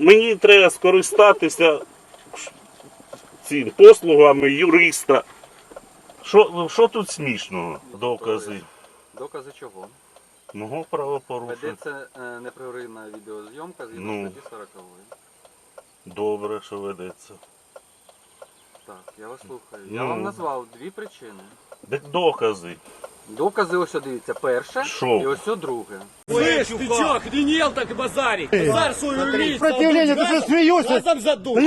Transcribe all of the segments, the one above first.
мені треба скористатися цим послугами юриста. Що, що тут смішного? Докази Докази чого? мого правопорушення. Ведеться е, непреривна відеозйомка згідно Ну. статті 40. Добре, що ведеться. Так, я вас слухаю. Ну. Я вам назвав дві причини. Так докази. Докази ось о, дивіться, перше Що? і ось о, друге. Слышь, ты чё, охренел так базарить? Базар свою лист. Сопротивление, ты что смеешься? Разом задул.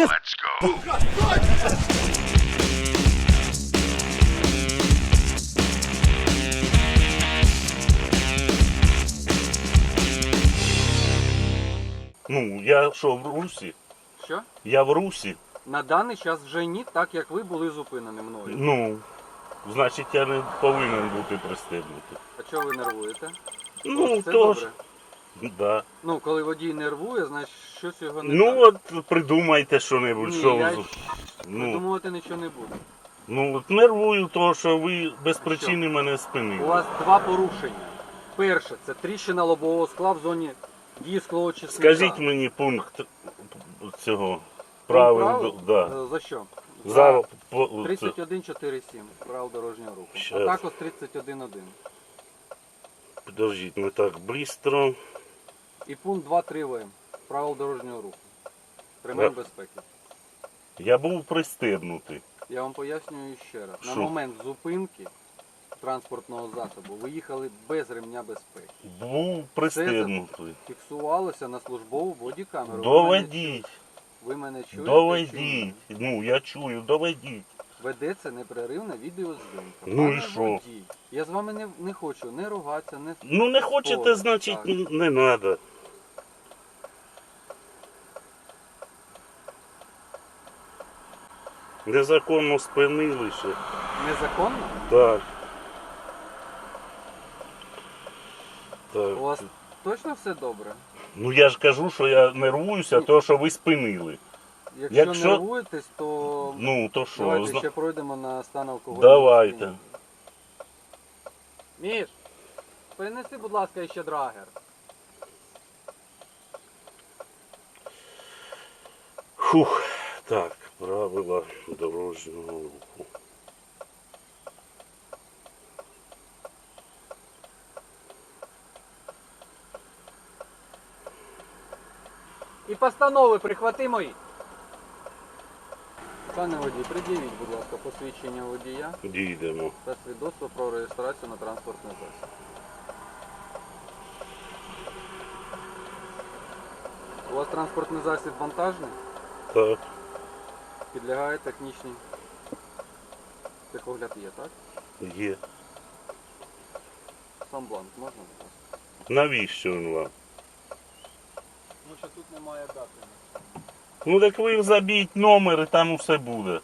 Ну, я що, в Русі? Що? Я в Русі. На даний час вже ні, так як ви були зупинені мною. Ну, значить, я не повинен бути пристебнутий. А чого ви нервуєте? Ну, Це то ж. добре. Да. Ну, коли водій нервує, значить щось його не Ну так. от придумайте що-небудь, Ні, що я. Ну, Придумувати нічого не буду. ну от нервую, того, що ви без причини мене У спинили. вас два порушення. Перше, це тріщина лобового скла в зоні дії склоочисника. Скажіть мені пункт цього правил. правил? Да. Е, За що? За, 31.4.7 правил дорожнього руху. Щас. А також 31.1. подождіть, не так быстро. І пункт 2.3 ВМ правил дорожнього руху. Ремень Да. безпеки. Я був пристебнутий. Я вам пояснюю ще раз. На Що? момент зупинки транспортного засобу ви їхали без ремня безпеки. Був пристебнутий. Фіксувалося на службову бодікамеру. Доведіть, Ви мене чуєте? доведіть. Ну, я чую, доведіть. Ведеться непреривна відеозйомка. Ну і що? водій, Я з вами не, не хочу не ругатися, не Ну не хочете, Ой, значить, так. н- не треба. Незаконно спинили ще. незаконно. Так. У вас точно все добре? Ну я ж кажу, що я нервуюся, то що ви спинили. Якщо, Якщо- нервуєтесь, то Ну, то що? давайте зна- ще пройдемо на стан алкоголю. Давайте. Міш, принеси, будь ласка, ще драгер. Фух. Так, правила дорожнього руху. І постанови прихвати мої. Пане водій, приділіть, будь ласка, посвідчення водія Дійдемо. та свідоцтво про реєстрацію на транспортний засіб. У вас транспортний засіб вантажний? Так, Підлягає технічній. Техогляд є, так? є. Сам бланк можна, будь ласка? Навіщо він вам? Ну що тут немає дати. Ну так ви забіть номер і там усе буде.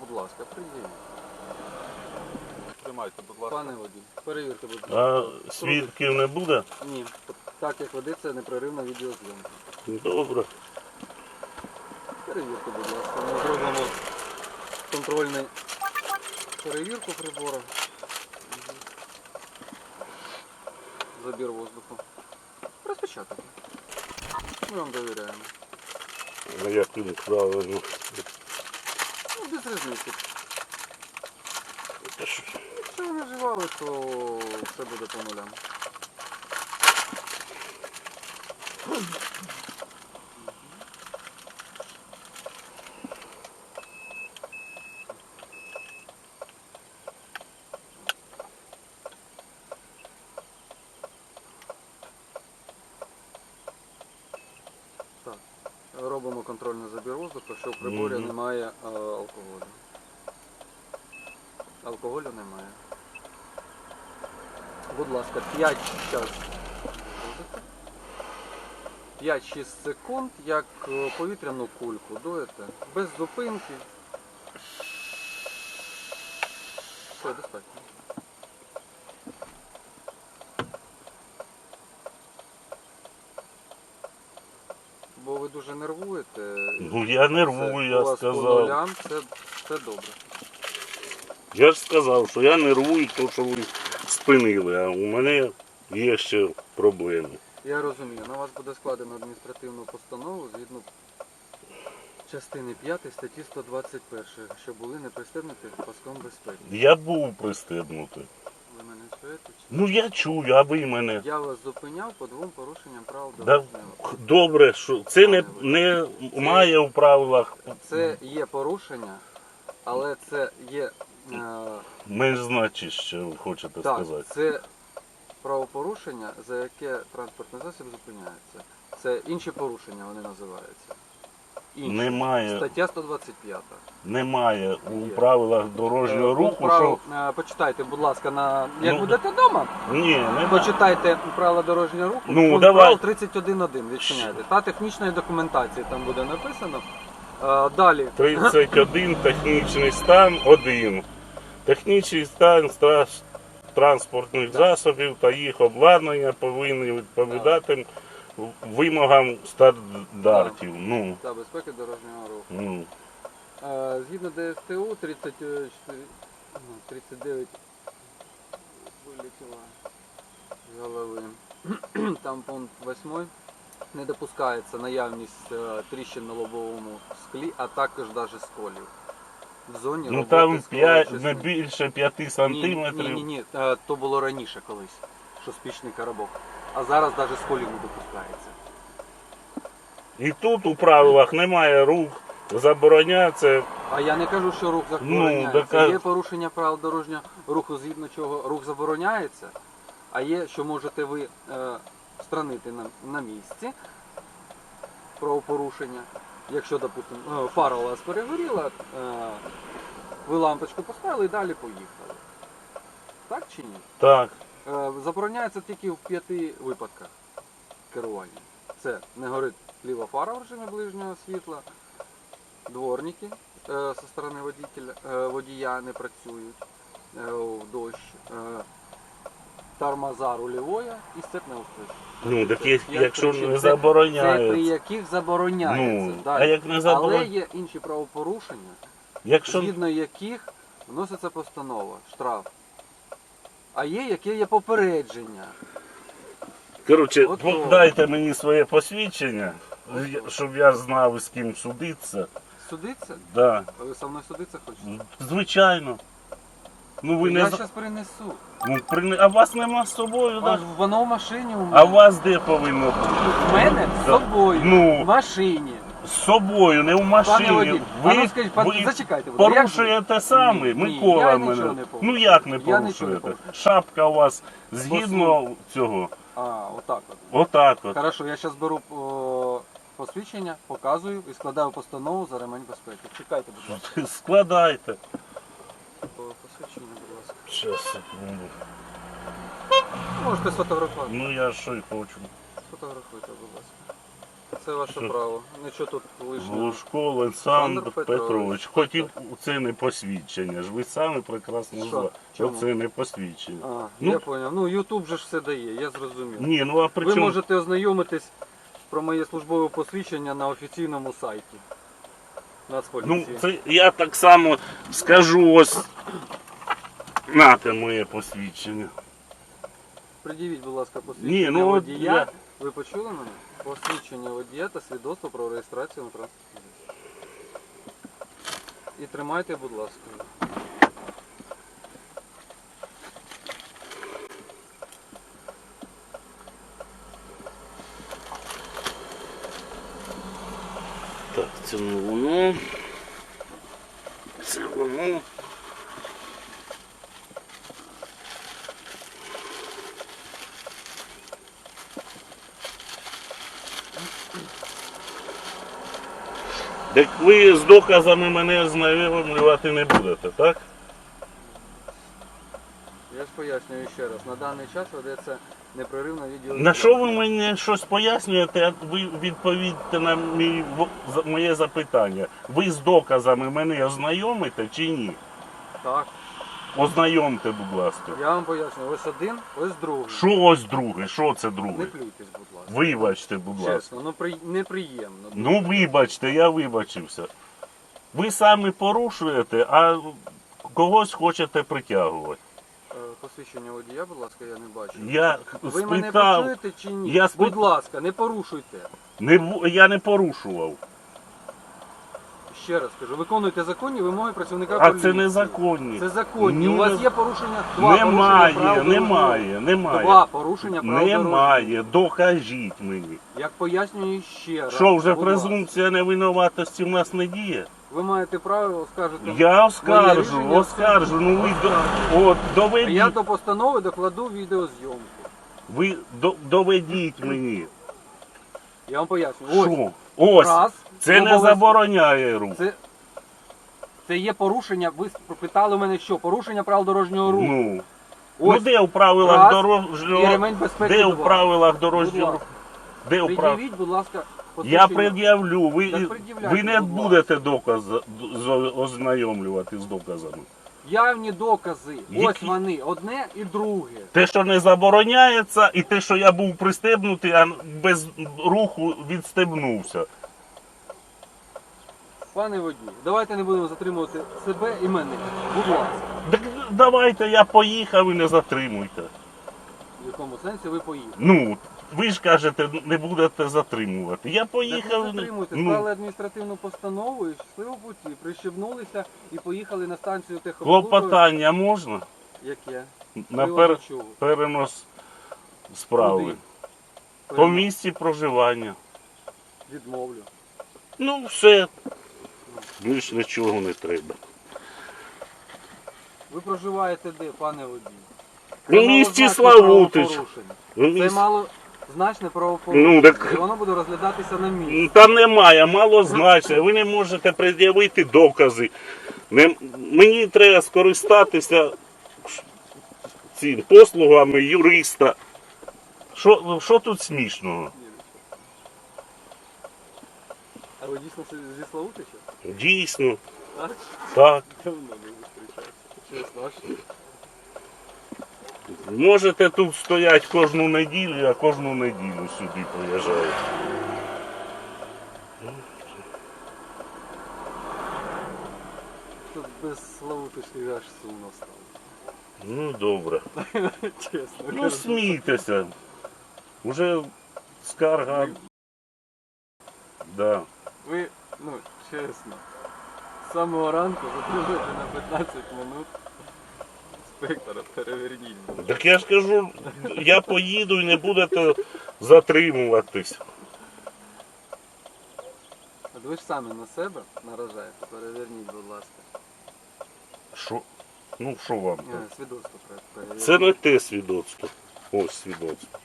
Будь ласка, приділіть. Тримайте, будь ласка. Пане водій, перевірте, будь ласка. А свідків не буде? Ні, так як ведеться непреривна відеозйомка. Добре. Перевірте, будь ласка. Ми зробимо контрольну перевірку прибору. Забір воздуху. Розпечатати. Ми вам довіряємо. Ну як він правильно? Ну, без різниці. Якщо ви вживали, то все буде по нулям. Так. Робимо контрольний забір воздуху, що в приборі Мгм. немає е, алкоголю. Алкоголю немає. Будь ласка, 5 час. 5-6 секунд, як е, повітряну кульку дуєте. Без зупинки. Все, достатньо. Бо ви дуже нервуєте. Ну я нервую, Це я сказав. це, це добре. Я ж сказав, що я нервую, то що ви спинили, а у мене є ще проблеми. Я розумію, на вас буде складено адміністративну постанову згідно частини 5 статті 121, що були не пристебнуті паском безпеки. Я був пристебнутий. Ви мене чуєте? чи? Ну я чую, а ви мене. Я вас зупиняв по двом порушенням правил Да, дорожнього. руху. добре, що це не, не має у правилах. Це є порушення, але це є е, Менш значить, що ви хочете так, сказати. це правопорушення, за яке транспортний засіб зупиняється. Це інші порушення вони називаються. Інші. Немає, Стаття 125. немає у Є. правилах дорожнього Е, руху, що е, Почитайте, будь ласка, на як Ну, будете вдома, ні, немає. почитайте правила дорожнього руху. Ну, пункт давай. правил 31.1 відчиняйте. Та технічної документації там буде написано. Е, Далі. 31 технічний стан 1. Технічний стан страс- транспортних засобів та їх обладнання повинні відповідати вимогам стандартів. Ну, Та безпеки дорожнього руху. ну. Е, Згідно ДСТУ 34, ну, 39 вилетіла з голови. Там пункт 8. Не допускається наявність е, тріщин на лобовому склі, а також навіть сколів. В зоні Ну роботи там 5, не більше 5 Ні, сантиметрів. ні, ні, ні. Е, То було раніше колись, що спічний коробок. А зараз навіть сколів не допускається. І тут у правилах немає рух, забороняється. А я не кажу, що рух Ну, забороняється. так, а- Є порушення правил дорожнього руху, згідно чого рух забороняється, а є, що можете ви е, странити на, на місці правопорушення. Якщо, допустимо, фара у вас перегоріла, е, ви лампочку поставили і далі поїхали. Так чи ні? Так. Е, Забороняється тільки в п'яти випадках керування. Це не горить ліва фара в режимі ближнього світла, дворники е, зі сторони е, водія не працюють в дощ, тормоза рульової і сцепне устройство. Ну, так Це є- якщо причин. не Це- Це при яких забороняється. Ну, Далі. а як не Але є інші правопорушення, якщо згідно яких вноситься постанова, штраф. А є, яке є попередження. коротше, Готово. дайте мені своє посвідчення, щоб я знав з ким судитися. Судиться? Да. Ви со мною судиться хочете? Звичайно. Ну ви я не зараз принесу. ну, при- А вас нема з собою, А да? Воно в машині у мене. А вас де повинно бути? В мене з Да. собою. Ну. В машині. З собою, не в Пане машині. а Ви, ну скажіть, пан- ви зачекайте. будь ласка, як порушуєте саме, Ні, Микола я мене. не порушую. ну як не Я нічого не порушуєте? порушую. Шапка у вас згідно цього. А, отак от. Отак от. Хорошо, я зараз беру о, посвідчення, показую і складаю постанову за ремень безпеки. Чекайте, будь ласка. Складайте. О, Посвідчення, будь ласка. Щас, секунду. Можете сфотографувати. Ну я що й хочу. Сфотографуйте, будь ласка. Це ваше Що? право. Нічого тут лишнього. Глушко Олександр Олександр Петрович. Петрович. Хотів це не посвідчення. Ж ви самі прекрасно Що? знаєте, що Чому? це не посвідчення. А, Ну. я зрозумів. Ну, Ютуб же ж все дає, я зрозумів. Ні, ну а при Ви чому? можете ознайомитись про моє службове посвідчення на офіційному сайті Ну, Нацполіції. це я так само скажу ось. Нате моє посвідчення. Придивіть, будь ласка, посвідчення Ні, ну, от водія. я- Ви почули мене? Посвідчення водія та свідоцтво про реєстрацію на транспортній засобі. І тримайте, будь ласка. Так, це воно. Це воно. Так ви з доказами мене ознайомлювати не будете, так? Я ж пояснюю ще раз. На даний час ведеться непреривна відео. На що ви мені щось пояснюєте, а ви відповідьте на мій, моє запитання. Ви з доказами мене ознайомите чи ні? Так. Ознайомте, будь ласка. Я вам пояснюю. Ось один, ось другий. Що ось друге? Що це Не друге? плюйтесь, будь ласка. Вибачте, будь ласка. Чесно, ну при... неприємно. Ну вибачте, я вибачився. Ви самі порушуєте, а когось хочете притягувати. Е, посвідчення водія, будь ласка, я не бачу. Я Ви мене спитав, почуєте чи ні? Я спит- Будь ласка, не порушуйте. не, бу- я не порушував. Ще раз кажу, виконуйте законні вимоги працівника А поліції. це незаконні. Це законні. Ні, У вас є порушення два Немає, порушення прав немає, дорожнього- немає. Два порушення прав дорожнього. Немає, докажіть мені. Як пояснюю ще раз. Що вже будь ласка. презумпція невинуватості в нас не діє? Ви маєте право оскаржити. Я оскаржу, рішення оскаржу. Ну ви до, от, А доведіть, я до постанови докладу відеозйомку. ви до, доведіть мені. Я вам поясню. Ось, Що? Ось, раз, це не обов'язково. забороняє рух. Це, це є порушення. Ви питали мене, що порушення правил дорожнього руху. Ну, ну де у правилах раз, і дорожнього ремень безпеки де два. правилах Будь дорожнього ласка. руху? Де у прав... Пред'явіть, будь ласка, Я посвідчення. пред'явлю, ви, Так пред'являйте, ви не будь ласка. будете доказ з- ознайомлювати з доказами. Явні докази. Ось вони, одне і друге. Те, що не забороняється, і те, що я був пристебнутий, а без руху відстебнувся. Пане водій, давайте не будемо затримувати себе і мене. Будь ласка. Так давайте я поїхав і не затримуйте. В якому сенсі ви поїхали? Ну, ви ж кажете, не будете затримувати. Я поїхав. і не- затримуйте, ну, склали адміністративну постанову і щасливо путі, прищебнулися і поїхали на станцію техобслуговування. клопотання можна Яке? на пер... перенос справи. Куди? По місці проживання. Відмовлю. Ну, все. Більш нічого не треба. Ви проживаєте де, пане водій? Ну, Це місті малозначне Славутич. правопорушення. Ну, Це міс- мало значне правопорушення. Ну, так- І воно буде розглядатися на місці. Та немає, мало значення. Ви не можете пред'явити докази. Не, мені треба скористатися цим послугами юриста. Що, що тут смішного? А ви дійсно зі зі Славутича? Дійсно, Так? так. Давно не зустрічався. Чесно, а що? Можете тут стояти кожну неділю, я кожну неділю сюди приїжджаю. Тут без Славутичів аж сумно стало. Ну добре. Чесно. Ну кажу. смійтеся. Уже скарга. Да. Ви, ну, чесно, з самого ранку затримуєте на 15 минут спектора, переверніть. Так я ж кажу, я поїду і не будете затримуватись. От ви ж самі на себе наражаєте, переверніть, будь ласка. Що? Ну що вам там? Е, Свідоцтво про перевірніть. Це не те свідоцтво. Ось свідоцтво.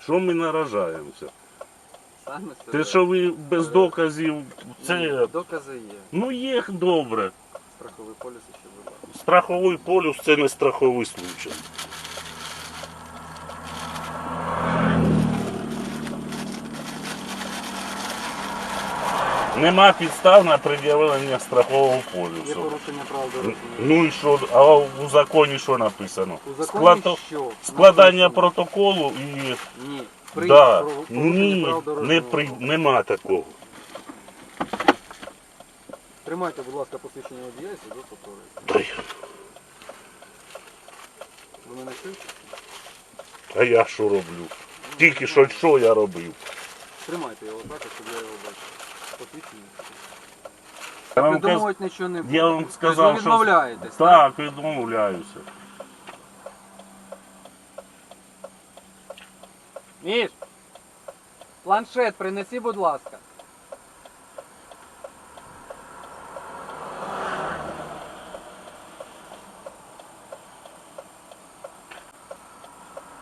Що ми наражаємося? Самі себе. Те, що ви без доказів, це. Ні, Докази є. Ну є добре. Страховий поліс ще будь. Страховий полюс це не страховий случай. Нема підстав на пред'явлення страхового Є полюсу. порушення прав дорожнього. Ну і що? А у законі що написано? У законі Склад- що? Складання Написано? протоколу і. Ні. При Да. про- порушенні Ні, прав не дорожнього при... руху. нема такого. Тримайте, будь ласка, посвідчення водія і свідоцтво про реєстрацію. Дай. Ви мене чуєте? А я що роблю? Тільки що що я робив? Тримайте його так, щоб я його бачив. Посвідчення. Я вам, каз... Придумувати нічого не буде. я вам Тобто сказав, ви що відмовляєтесь, так? так, відмовляюся. Міш, планшет принеси, будь ласка.